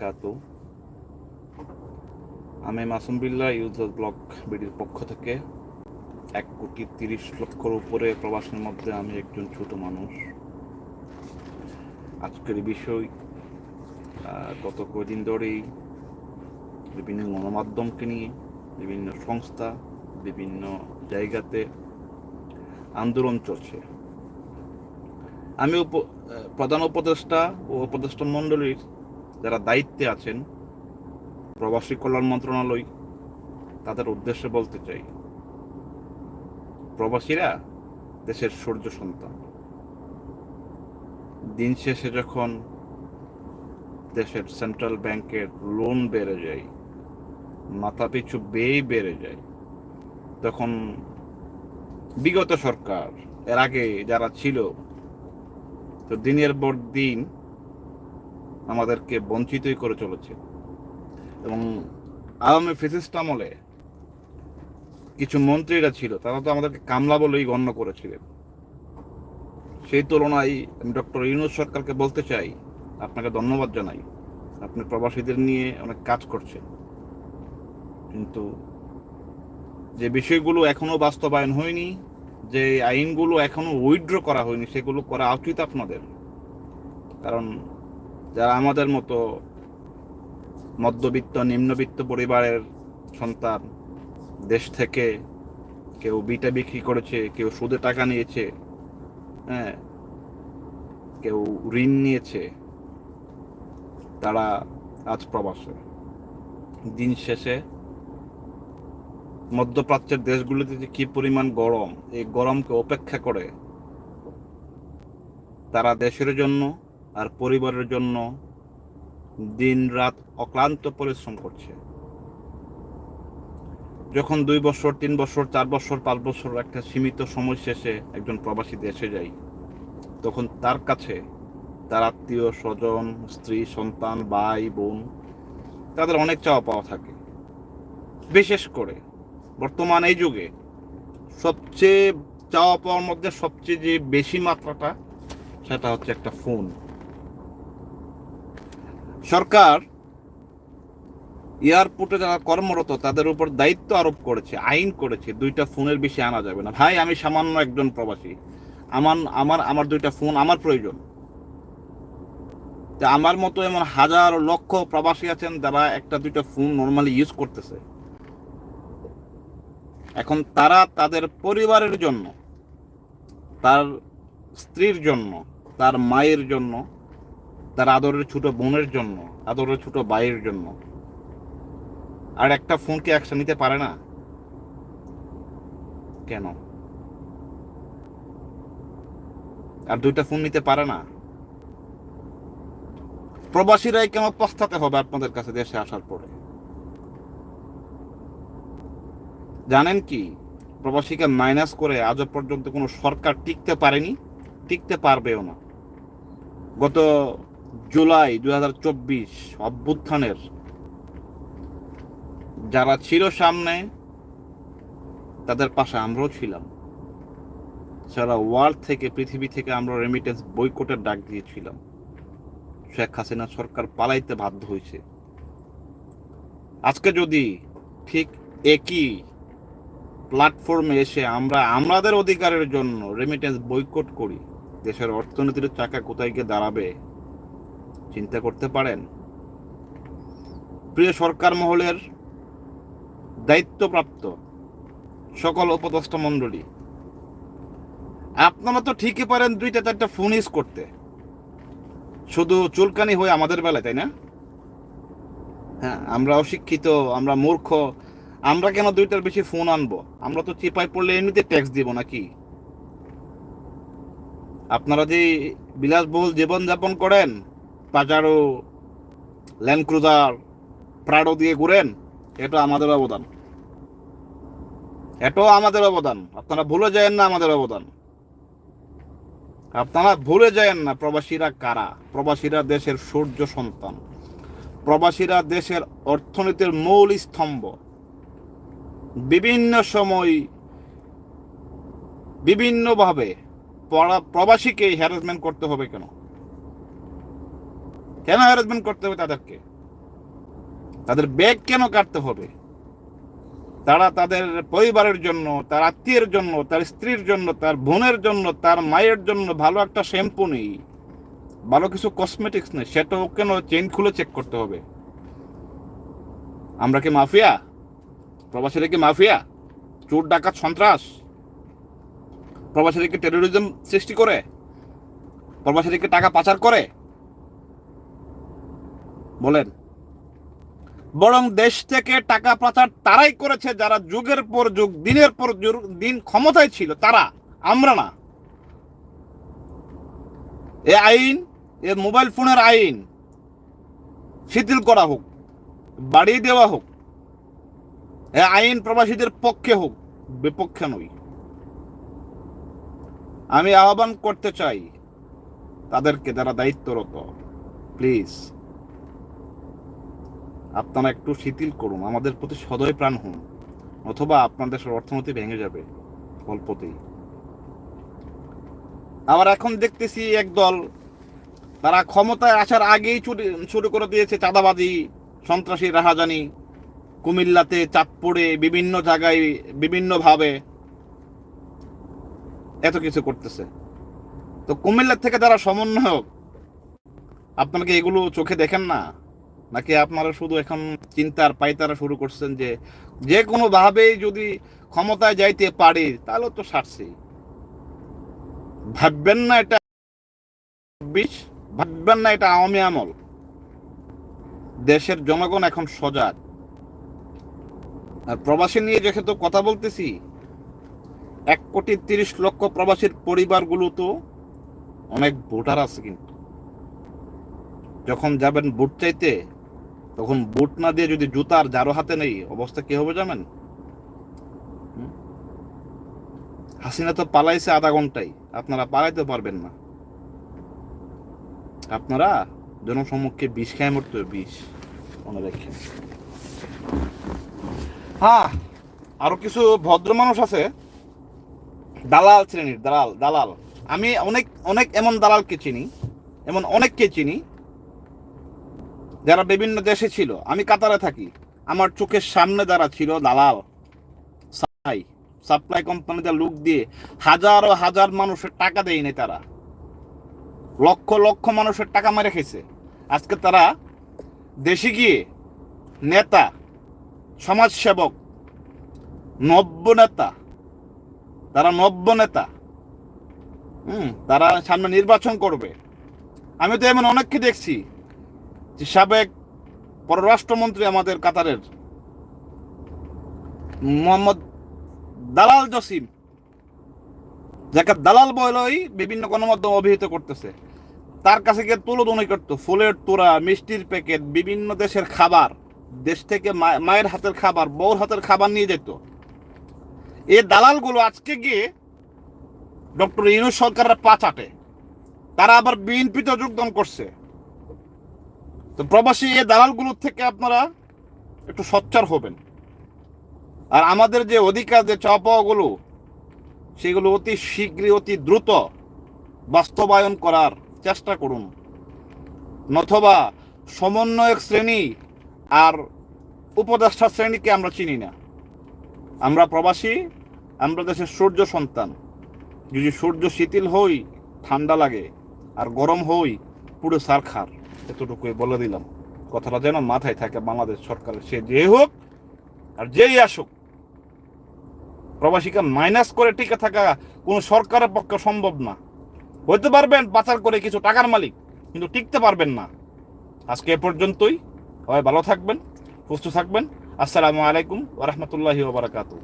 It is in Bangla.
কাতু আমি মাসুম বিল্লাহ, ইউজার ব্লক বিডির পক্ষ থেকে এক কোটি তিরিশ লক্ষর উপরে প্রবাসের মধ্যে আমি একজন ছোট মানুষ। আজকের বিষয় গত কদিন ধরেই বিভিন্ন গণমাধ্যমকে নিয়ে, বিভিন্ন সংস্থা, বিভিন্ন জায়গাতে আন্দোলন চলছে। আমি প্রধান উপদেষ্টা ও উপদেষ্টা মণ্ডলীর যারা দায়িত্বে আছেন প্রবাসী কল্যাণ মন্ত্রণালয় তাদের উদ্দেশ্যে বলতে চাই প্রবাসীরা দেশের সূর্য সন্তান। দিন শেষে যখন দেশের সেন্ট্রাল ব্যাংকের লোন বেড়ে যায় মাথাপিছু ব্যয় বেড়ে যায় তখন বিগত সরকার এর আগে যারা ছিল তো দিনের পর দিন আমাদেরকে বঞ্চিতই করে চলেছে। এবং আওয়ামী ফেসিস্ট আমলে কিছু মন্ত্রীরা ছিল, তারা তো আমাদেরকে কামলা বলেই গণ্য করেছিলেন। সেই তুলনায় আমি ডক্টর ইউনুস সরকারকে বলতে চাই, আপনাকে ধন্যবাদ জানাই। আপনি প্রবাসীদের নিয়ে অনেক কাজ করছেন। কিন্তু যে বিষয়গুলো এখনও বাস্তবায়ন হয়নি, যে আইনগুলো এখনও উইথড্র করা হয়নি, সেগুলো করা উচিত আপনাদের। কারণ যারা আমাদের মতো মধ্যবিত্ত, নিম্নবিত্ত পরিবারের সন্তান, দেশ থেকে কেউ বিটা বিক্রি করেছে, কেউ সুদে টাকা নিয়েছে হ্যাঁ কেউ ঋণ নিয়েছে, তারা আজ প্রবাসে। দিন শেষে মধ্যপ্রাচ্যের দেশগুলিতে যে কি পরিমাণ গরম, এই গরমকে উপেক্ষা করে তারা দেশের জন্য আর পরিবারের জন্য দিন রাত অক্লান্ত পরিশ্রম করছে। যখন দুই বছর, তিন বছর, চার বছর, পাঁচ বছর একটা সীমিত সময় শেষে একজন প্রবাসী দেশে যায়, তখন তার কাছে তার আত্মীয়, স্বজন, স্ত্রী, সন্তান, ভাই, বোন, তাদের অনেক চাওয়া পাওয়া থাকে। বিশেষ করে বর্তমান এই যুগে সবচেয়ে চাওয়া পাওয়ার মধ্যে সবচেয়ে যে বেশি মাত্রাটা, সেটা হচ্ছে একটা ফোন। সরকার এয়ারপোর্টে যারা কর্মরত, তাদের উপর দায়িত্ব আরোপ করেছে, আইন করেছে, দুইটা ফোনের বেশি আনা যাবে না। ভাই, আমি সামান্য একজন প্রবাসী। আমার আমার আমার দুইটা ফোন আমার প্রয়োজন। তা আমার মতো এমন হাজার লক্ষ প্রবাসী আছেন যারা একটা দুইটা ফোন নর্মালি ইউজ করতেছে। এখন তারা তাদের পরিবারের জন্য, তার স্ত্রীর জন্য, তার মায়ের জন্য তার আদরের ছোট বোনের জন্য, আদরের ছোট ভাইয়ের জন্য। আর একটা ফোন কি একসাথে নিতে পারে না? কেন? আর দুইটা ফোন নিতে পারে না? প্রবাসীরাই কেন পস্তাতে হবে আপনাদের কাছে দেশে আসার পরে? জানেন কি? প্রবাসীকে মাইনাস করে আজও পর্যন্ত কোনো সরকার টিকতে পারেনি, টিকতে পারবেও না। গত জুলাই দুই হাজার চব্বিশ অভ্যুত্থানের। যারা ছিল সামনে, তাদের পাশে আমরাও ছিলাম। সারা ওয়ার্ল্ড থেকে, পৃথিবী থেকে আমরা রেমিটেন্স বৈকটের ডাক দিয়েছিলাম। শেখ হাসিনা সরকার পালাইতে বাধ্য হয়েছে। আজকে যদি ঠিক একই প্ল্যাটফর্মে এসে আমরা আমাদের অধিকারের জন্য রেমিটেন্স বৈকট করি, দেশের অর্থনীতির চাকা কোথায় গিয়ে দাঁড়াবে? চিন্তা করতে পারেন? প্রিয় সরকার মহলের দায়িত্বপ্রাপ্ত সকল উপদেষ্টা মণ্ডলী, আপনারা তো ঠিকই পারেন দুইটা চারটা ফোন ইউজ করতে। শুধু চুলকানি হয়ে আমাদের বেলায়, তাই না? হ্যাঁ আমরা অশিক্ষিত, আমরা মূর্খ, আমরা কেন দুইটার বেশি ফোন আনব? আমরা তো চিপাই পড়লে এমনিতে ট্যাক্স দিব নাকি? আপনারা যে বিলাসবহুল জীবনযাপন করেন পাজারো ল্যান্ড ক্রুজার প্রাডো দিয়ে ঘুরেন এটা আমাদের অবদান। এটাও আমাদের অবদান। আপনারা ভুলে যায় না আমাদের অবদান। আপনারা ভুলে যায় না প্রবাসীরা কারা? প্রবাসীরা দেশের সূর্য সন্তান। প্রবাসীরা দেশের অর্থনীতির মূল স্তম্ভ। বিভিন্ন সময় বিভিন্নভাবে পরা- প্রবাসীকে হ্যারাসমেন্ট করতে হবে কেন? কেন হ্যারাসমেন্ট করতে হবে তাদেরকে? তাদের ব্যাগ কেন কাটতে হবে? তারা তাদের পরিবারের জন্য, তার আত্মীয়ের জন্য, তার স্ত্রীর জন্য, তার বোনের জন্য, তার মায়ের জন্য ভালো একটা শ্যাম্পু নেই। ভালো কিছু কসমেটিক্স নেই। সেটাও কেন চেন খুলে চেক করতে হবে? আমরা কি মাফিয়া? প্রবাসীরা কি মাফিয়া? চোর, ডাকাত, সন্ত্রাস? প্রবাসীরা কি টেরোরিজম সৃষ্টি করে? প্রবাসীরা কি টাকা পাচার করে? বলেন। বরং দেশ থেকে টাকা পাচার তারাই করেছে, যারা যুগের পর যুগ, দিনের পর দিন ক্ষমতায় ছিল, তারা, আমরা না। এ আইন, এ মোবাইল ফোনের আইন, শিথিল করা হোক, বাড়িয়ে দেওয়া হোক, এ আইন প্রবাসীদের পক্ষে হোক, বিপক্ষে নই। আমি আহ্বান করতে চাই, তাদেরকে যারা দায়িত্বরত, প্লিজ। আপনারা একটু শিথিল করুন, আমাদের প্রতি সদয় প্রাণ হন, অথবা আপনাদের অর্থনীতি ভেঙে যাবে অল্পতেই। আবার এখন দেখতেছি একদল তারা ক্ষমতায় আসার আগেই শুরু করে দিয়েছে চাঁদাবাজি, সন্ত্রাসী, রাহাজানি, কুমিল্লাতে চাঁদপুরে বিভিন্ন জায়গায় বিভিন্নভাবে এত কিছু করতেছে। তো কুমিল্লার থেকে যারা সমন্বয়ক, আপনারা কি এগুলো চোখে দেখেন না? নাকি আপনারা শুধু এখন চিন্তার পাইতারা শুরু করছেন যে যে কোনো ভাবেই যদি ক্ষমতায় যাইতে পারে, তাহলে তো সারছে। ভাববেন না এটা বিশ ভাববেন না এটা আওয়ামী আমল। দেশের জনগণ এখন সজাগ। আর প্রবাসী নিয়ে যেহেতু কথা বলতেছি, এক কোটি তিরিশ লক্ষ প্রবাসীর পরিবারগুলো তো অনেক ভোটার আছে কিন্তু। যখন যাবেন ভোট চাইতে তখন বুট না দিয়ে যদি জুতার জারো হাতে নেই, অবস্থা কি হবে জানেন? হাসিনা তো পালাইছে আধা ঘন্টায়, আপনারা পালাইতে পারবেন না। আপনারা জনসম্মুখে বিষ খায় মরতে বিষ। মনে রেখে হ্যাঁ আরও কিছু ভদ্র মানুষ আছে। দালাল শ্রেণির, দালাল দালাল। আমি অনেক অনেক এমন দালালকে চিনি, এমন অনেককে চিনি যারা বিভিন্ন দেশে ছিল, আমি কাতারে থাকি। আমার চোখের সামনে যারা ছিল, দালাল, সাপ্লাই সাপ্লাই কোম্পানিতে লোক দিয়ে হাজারো হাজার মানুষের টাকা দেয়নি তারা। লক্ষ লক্ষ মানুষের টাকা মেরে খেয়েছে। আজকে তারা দেশে গিয়ে নেতা, সমাজসেবক, নব্য নেতা, তারা নব্য নেতা, হুম, তারা সামনে নির্বাচন করবে। আমি তো এমন অনেককে দেখছি যে সাবেক পররাষ্ট্রমন্ত্রী আমাদের কাতারের, মোহাম্মদ দালাল জসিম, যাকে দালাল বলই বিভিন্ন গণমাধ্যম অভিহিত করতেছে। তার কাছে গিয়ে তুলোদনি করতো, ফুলের তোড়া, মিষ্টির প্যাকেট, বিভিন্ন দেশের খাবার, দেশ থেকে মায়ের হাতের খাবার, বউর হাতের খাবার নিয়ে যেত। এই দালালগুলো আজকে গিয়ে ডক্টর ইউনুস সরকারের পা চাটে। তারা আবার বিএনপিতে যোগদান করছে। তো প্রবাসী এই দালালগুলোর থেকে আপনারা একটু সচ্চার হবেন। আর আমাদের যে অধিকার, যে চাওয়া পাওয়াগুলো সেগুলো অতি শীঘ্রই, অতি দ্রুত বাস্তবায়ন করার চেষ্টা করুন। নথবা সমন্বয়ক শ্রেণি আর উপদেষ্টা শ্রেণীকে আমরা চিনি না। আমরা প্রবাসী, আমরা দেশের সূর্য সন্তান। যদি সূর্য শিথিল হই, ঠান্ডা লাগে, আর গরম হই, পুরো সারখার। এতটুকুই বলে দিলাম। কথাটা যেন মাথায় থাকে বাংলাদেশ সরকারের। সে যে হোক আর যেই আসুক, প্রবাসীকে মাইনাস করে টিকে থাকা কোনো সরকারের পক্ষে সম্ভব না। হইতে পারবেন পাচার করে কিছু টাকার মালিক, কিন্তু টিকতে পারবেন না। আজকে এ পর্যন্তই। সবাই ভালো থাকবেন, সুস্থ থাকবেন। আসসালামু আলাইকুম ওরহমতুল্লাহি ওবরাকাতু